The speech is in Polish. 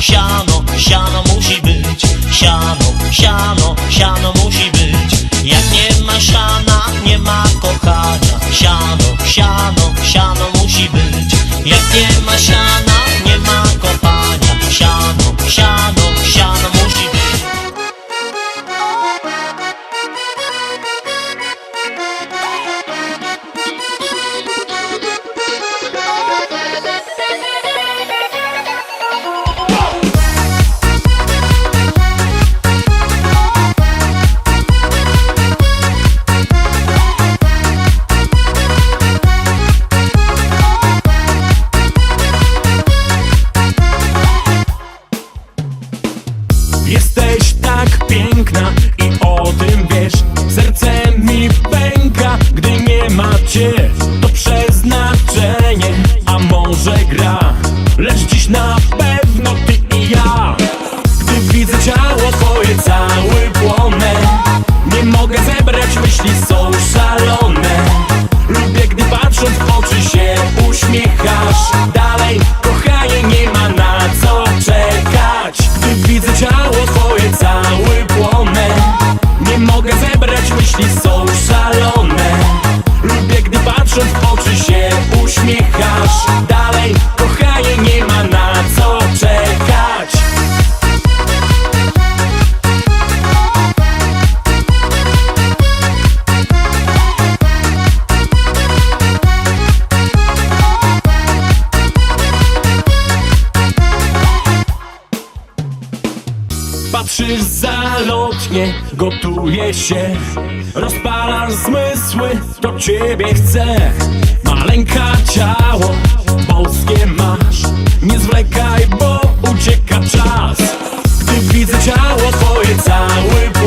siano, siano musi być, siano, siano. życie to przeznaczenie, a może gra, lecz dziś na pewno. krzyż zalotnie gotuje się? Rozpalam zmysły, do ciebie chcę. Maleńka ciało, boskie masz. Nie zwlekaj, bo ucieka czas. Gdy widzę ciało twoje cały